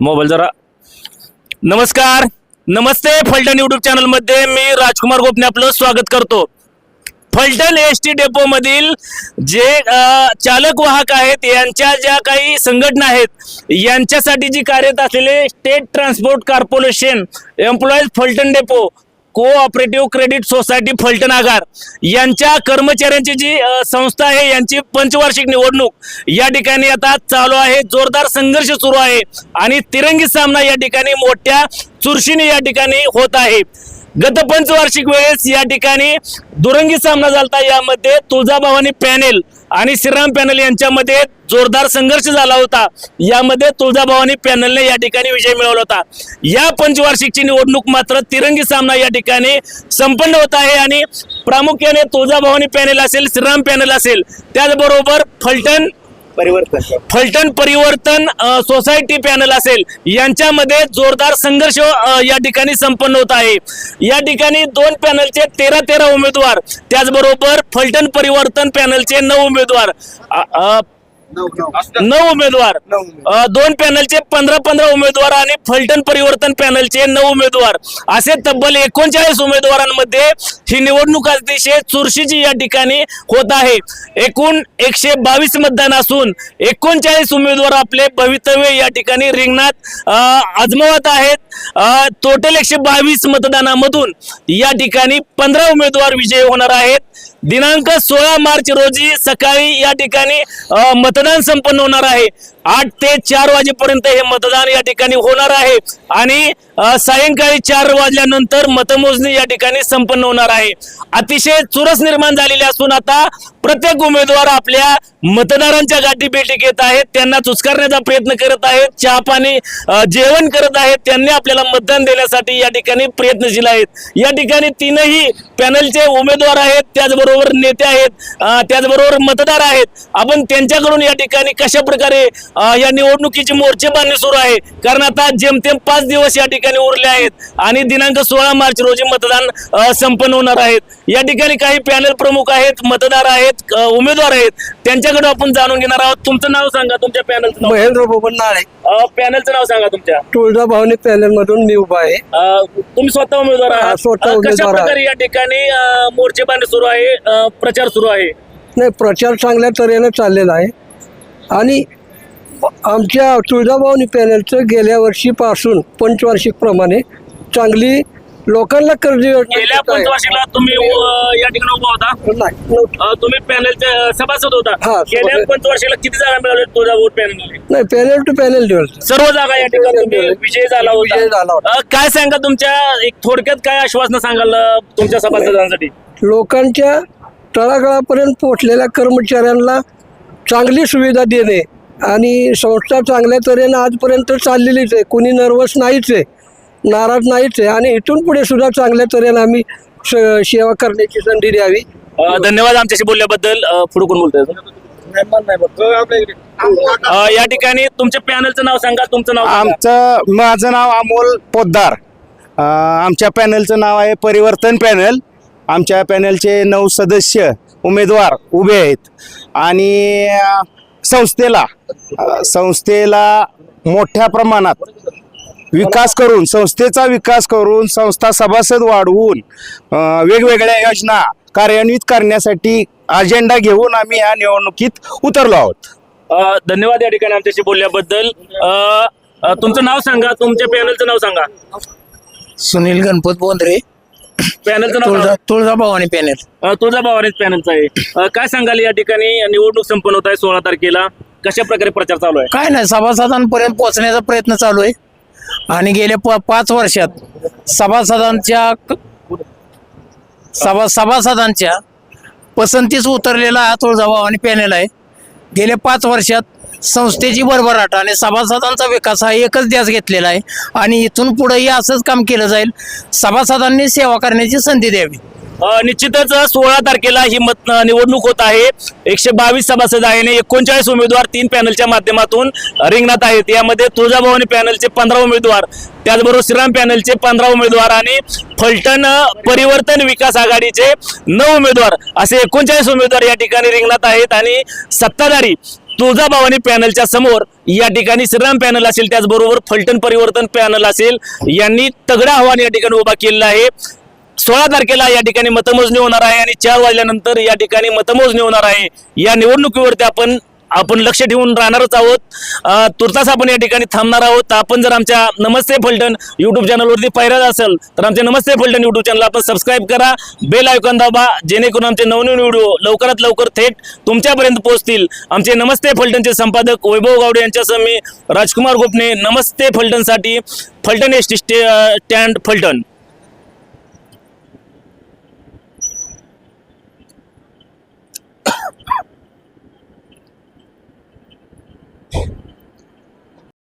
Mobile जरा. नमस्कार. नमस्ते Phaltan YouTube चॅनलमध्ये मी राजकुमार गोपने आपलं स्वागत करतो. फलटण एस टी डेपो मधील जे चालक वाहक आहेत यांच्या ज्या काही संघटना आहेत यांच्यासाठी जी कार्यरत असलेले state transport corporation employees Phaltan depot cooperative credit society Phaltan आगार यांच्या कर्मचाऱ्यांची जी संस्था आहे यांची पंचवार्षिक निवडणूक या ठिकाणी आता चालू आहे. जोरदार संघर्ष सुरू आहे आणि तिरंगी सामना या ठिकाणी मोठ्या चुरशीने या ठिकाणी होत आहे. गत पंचवार्षिक वेळेस या ठिकाणी दुरंगी सामना झाला यामध्ये तुळजाभवानी पॅनेल आणि श्रीराम पॅनल यांच्यामध्ये जोरदार संघर्ष झाला होता. यामध्ये तुळजाभवानी पॅनलने या ठिकाणी विजय मिळवला होता. या पंचवार्षिकची निवडणूक मात्र तिरंगी सामना या ठिकाणी संपन्न होत आहे आणि प्रामुख्याने तुळजाभवानी पॅनल असेल श्रीराम पॅनल असेल त्याचबरोबर फलटण परिवर्तन. फलटण परिवर्तन सोसायटी पॅनल असेल. यांच्यामध्ये जोरदार संघर्ष या ठिकाणी संपन्न होत आहे. या ठिकाणी दोन पॅनलचे तेरा तेरा उमेदवार. त्याचबरोबर फलटण परिवर्तन पॅनलचे नऊ उमेदवार. नऊ उमेदवार. नऊ उमेदवार. अ, दोन पॅनलचे पंधरा पंधरा उमेदवार आणि फलटण परिवर्तन पॅनलचे नऊ उमेदवार. असे तब्बल एकोणचाळीस उमेदवारांमध्ये ही निवडणूक अतिशय चुरशीची या ठिकाणी होत आहे. एकूण एकशे बावीस मतदान असून एकोणचाळीस उमेदवार आपले भवितव्य या ठिकाणी रिंगणात अ, आजमावत आहेत. टोटल एकशे बावीस मतदानामधून या ठिकाणी पंधरा उमेदवार विजयी होणार आहेत. दिनांक सोळा मार्च रोजी सकाळी या ठिकाणी मतदान संपन्न होणार आहे. आठ ते चार वाजेपर्यंत हे मतदान या ठिकाणी होणार आहे. आणि सायंकाळी चार वाजल्यानंतर मतमोजणी या ठिकाणी संपन्न होणार आहे. अतिशय चुरस निर्माण झालेली असून आता प्रत्येक उमेदवार आपल्या मतदारांच्या गाठी भेटी घेत आहेत त्यांना चुचकारण्याचा प्रयत्न करत आहेत चहा पाणी जेवण करत आहेत त्यांनी आपल्याला मतदान देण्यासाठी या ठिकाणी प्रयत्नशील आहेत. या ठिकाणी तीनही पॅनलचे उमेदवार आहेत त्याचबरोबर नेते आहेत त्याचबरोबर मतदार आहेत. आपण त्यांच्याकडून या ठिकाणी कशा प्रकारे या निवडणुकीची मोर्चे बांधणी सुरू आहे? कारण आता जेमतेम पाच दिवस या ठिकाणी उरले आहेत आणि दिनांक सोळा मार्च रोजी मतदान संपन्न होणार आहेत. या ठिकाणी काही पॅनल प्रमुख आहेत मतदार आहेत अ, उमेदवार आहेत त्यांच्याकडे आपण जाणून घेणार आहोत. तुमचं नाव सांगा तुमच्या पॅनलचं नाव. महेंद्र बबन नाळे. अ, पॅनलचं नाव सांगा तुमच्या. तुळजाभवानी पॅनल मधून मी उभा आहे. अ, तुम्ही स्वतः उमेदवार हा, आहात. स्वतः अ, कशा उमेदवार आहे. प्रकारे या ठिकाणी अ, मोर्चेबांधणी सुरू आहे अ, प्रचार सुरू आहे? नाही प्रचार चांगल्या तऱ्हेने चाललेला आहे. आणि आमच्या तुळजाभवानी पॅनलचं गेल्या वर्षीपासून पंचवार्षिक प्रमाणे चांगली लोकांना कर्ज योजना गेल्या देत आहे. पंचवार्षिकला तुम्ही अ, या ठिकाणी उभा होता. नाही, नव्हतं. अ, तुम्ही पॅनलचे सभासद होता. हा, गेल्या सभासद. पंचवार्षिकला किती जागा मिळाल्या तुझा वोट पॅनल नाही पॅनल टू पॅनल दिवस सर्व जागा या ठिकाणी तुम्ही विजय झाला विजय झाला होता. होता. अ, काय सांगा तुमच्या एक थोडक्यात काय आश्वासन सांगाल अ, तुमच्या सभासदांसाठी? लोकांच्या तळागाळापर्यंत पोहोचलेल्या कर्मचाऱ्यांना चांगली सुविधा देणे आणि संस्था चांगल्या तऱ्हेनं आजपर्यंत चाललेलीच आहे. कोणी नर्वस नाहीच आहे. नाराज नाहीच आहे. आणि इथून पुढे सुद्धा चांगल्या तऱ्हेनं आम्ही स- सेवा करण्याची संधी द्यावी. अ, धन्यवाद आमच्याशी बोलल्याबद्दल. अ, पुढे कोण बोलतोय अ, या ठिकाणी तुमच्या पॅनलचं नाव सांगा तुमचं नाव सांगा. आमचं माझं नाव अमोल पोद्दार. अं, आमच्या पॅनलचं नाव आहे परिवर्तन पॅनल. आमच्या पॅनलचे नऊ सदस्य उमेदवार उभे आहेत. आणि अं, संस्थेला अं, संस्थेला मोठ्या प्रमाणात विकास करून संस्थेचा विकास करून संस्था सभासद वाढवून वेगवेगळ्या योजना कार्यान्वित करण्यासाठी अजेंडा घेऊन आम्ही या निवडणुकीत उतरलो आहोत. धन्यवाद या ठिकाणी आमच्याशी बोलल्याबद्दल. तुमचं नाव सांगा तुमच्या पॅनलचं नाव सांगा. सुनील गणपत बोंद्रे. पॅनलचं नाव तुळजा सांगा. तुळजाभवानी पॅनेल. अ, तुळजाभवानीच पॅनलचं आहे. काय सांगाल या ठिकाणी? निवडणूक संपन्न होत आहे सोळा तारखेला. कशा प्रकारे प्रचार चालू आहे? काय नाही सभासदांपर्यंत पोहोचण्याचा प्रयत्न चालू आहे. आणि गेल्या प- पाच वर्षात सभासदांच्या क- सभा सभासदांच्या पसंतीस उतरलेला हा तुळजाभवानी पॅनेल आहे. गेल्या पाच वर्षात संस्थेची भरभराट आणि सभासदांचा विकास हा एकच ध्यास घेतलेला आहे. आणि इथून पुढेही असंच काम केलं जाईल. सभासदांनी सेवा करण्याची संधी द्यावी. निश्चितच सोळा तारखेला ही मत निवडणूक होत आहे. एकशे बावीस सभासद आहे आणि एकोणचाळीस उमेदवार तीन पॅनलच्या माध्यमातून रिंगणात आहेत. यामध्ये तुळजाभवानी पॅनलचे पंधरा उमेदवार त्याचबरोबर श्रीराम पॅनलचे पंधरा उमेदवार आणि फलटण परिवर्तन विकास आघाडीचे नऊ उमेदवार असे एकोणचाळीस उमेदवार या ठिकाणी रिंगणात आहेत आणि सत्ताधारी तुळजाभवानी पॅनलच्या समोर या ठिकाणी श्रीराम पॅनल असेल त्याचबरोबर फलटण परिवर्तन पॅनल असेल यांनी तगडा आव्हान या ठिकाणी उभा केलेला आहे. सोळा तारखेला या ठिकाणी मतमोजणी होणार आहे आणि चार वाजल्यानंतर या ठिकाणी मतमोजणी होणार आहे. या निवडणुकीवरती आपण आपण लक्ष ठेवून राहणारच आहोत. तुर्तास आपण या ठिकाणी थांबणार आहोत. आपण जर आमच्या नमस्ते फलटण युट्यूब चॅनलवरती पाहिलं असेल तर आमच्या नमस्ते फलटण युट्यूब चॅनल आपण सबस्क्राईब करा. बेल आयकॉन दाबा जेणेकरून आमचे नवनवीन व्हिडिओ लवकरात लवकर थेट तुमच्यापर्यंत पोहोचतील. आमचे नमस्ते फलटणचे संपादक वैभव गावडे यांच्यासह मी Rajkumar Gopane Namaste फलटणसाठी Phaltan S T stand Phaltan.